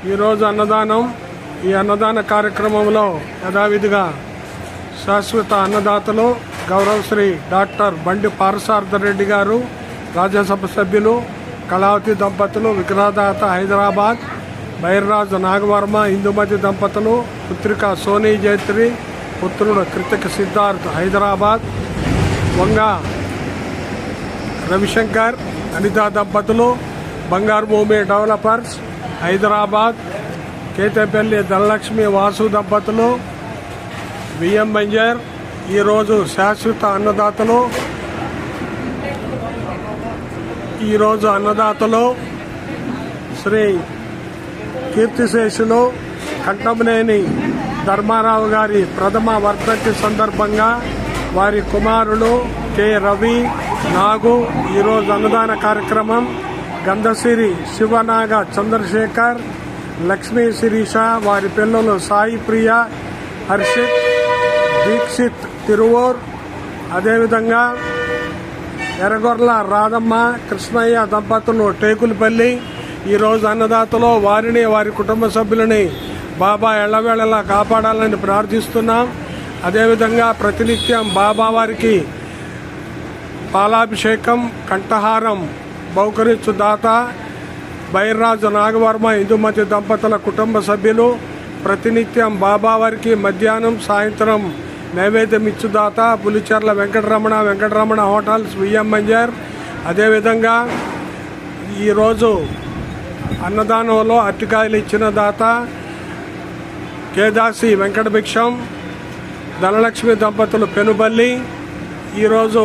ఈరోజు అన్నదానం ఈ అన్నదాన కార్యక్రమంలో యథావిధిగా శాశ్వత అన్నదాతలు గౌరవశ్రీ డాక్టర్ బండి పారసార్థరెడ్డి గారు రాజ్యసభ సభ్యులు కళావతి దంపతులు విగ్రహదాత హైదరాబాద్ బైర్రాజు నాగవర్మ ఇందుమతి దంపతులు పుత్రిక సోనీ జైత్రి పుత్రుడు కృతిక సిద్ధార్థ్ హైదరాబాద్ వంగ రవిశంకర్ అనితా దంపతులు బంగారు భూమి డెవలపర్స్ హైదరాబాద్ కేతపల్లి ధనలక్ష్మి వాసు దంపతులు బిఎం బంజర్ ఈరోజు శాశ్వత అన్నదాతలు ఈరోజు అన్నదాతలు శ్రీ కీర్తిశేషులు కంటమనేని ధర్మారావు గారి ప్రథమ వర్ధంతి సందర్భంగా వారి కుమారులు కె రవి నాగు ఈరోజు అన్నదాన కార్యక్రమం గంధసిరి శివనాగ చంద్రశేఖర్ లక్ష్మీ శిరీష వారి పిల్లలు సాయి ప్రియ హర్షిత్ దీక్షిత్ తిరువూర్. అదేవిధంగా ఎర్రగొర్ల రాధమ్మ కృష్ణయ్య దంపతులు టేకులపల్లి. ఈరోజు అన్నదాతలో వారిని వారి కుటుంబ సభ్యులని బాబా ఎళ్ళవేళలా కాపాడాలని ప్రార్థిస్తున్నాం. అదేవిధంగా ప్రతినిత్యం బాబా వారికి పాలాభిషేకం కంఠహారం బహుకరించు దాత బైర్రాజు నాగవర్మ ఇందుమతి దంపతుల కుటుంబ సభ్యులు ప్రతినిత్యం బాబావారికి మధ్యాహ్నం సాయంత్రం నైవేద్యం ఇచ్చుదాత Pulicherla Venkataramana Venkataramana hotels V M మంజర్ అదేవిధంగా ఈరోజు అన్నదానంలో అరటికాయలు ఇచ్చిన దాత కేదాసి వెంకట భిక్షం ధనలక్ష్మి దంపతులు పెనుబల్లి ఈరోజు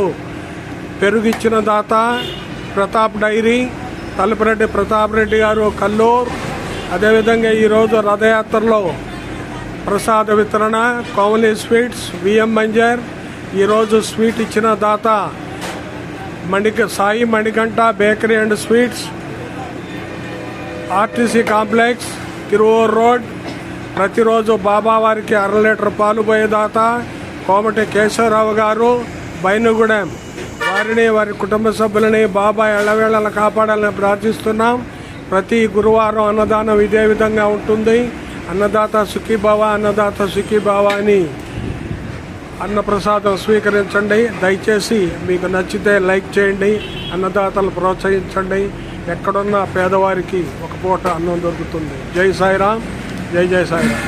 పెరుగిచ్చిన దాత ప్రతాప్ డైరీ తలుపురెడ్డి ప్రతాప్ రెడ్డి గారు కల్లూరు. అదేవిధంగా ఈరోజు రథయాత్రలో ప్రసాద వితరణ కోమలి స్వీట్స్ విఎం మంజర్ ఈరోజు స్వీట్ ఇచ్చిన దాత Manika Sai Manikanta bakery and sweets. RTC complex Tiruvuru road. ప్రతిరోజు బాబావారికి అర లీటర్ పాలు పోయేదాత కోమటి కేశవరావు గారు బైనుగూడెం. వారిని వారి కుటుంబ సభ్యులని బాబా ఎళ్ళవేళలా కాపాడాలని ప్రార్థిస్తున్నాం. ప్రతి గురువారం అన్నదానం ఇదే విధంగా ఉంటుంది. అన్నదాత సుఖీభావ అన్నదాత సుఖీభావ అని అన్నప్రసాదం స్వీకరించండి. దయచేసి మీకు నచ్చితే లైక్ చేయండి అన్నదాతలు ప్రోత్సహించండి. ఎక్కడున్న పేదవారికి ఒక పూట అన్నం దొరుకుతుంది. జై సాయిరాం జై జై సాయిరాం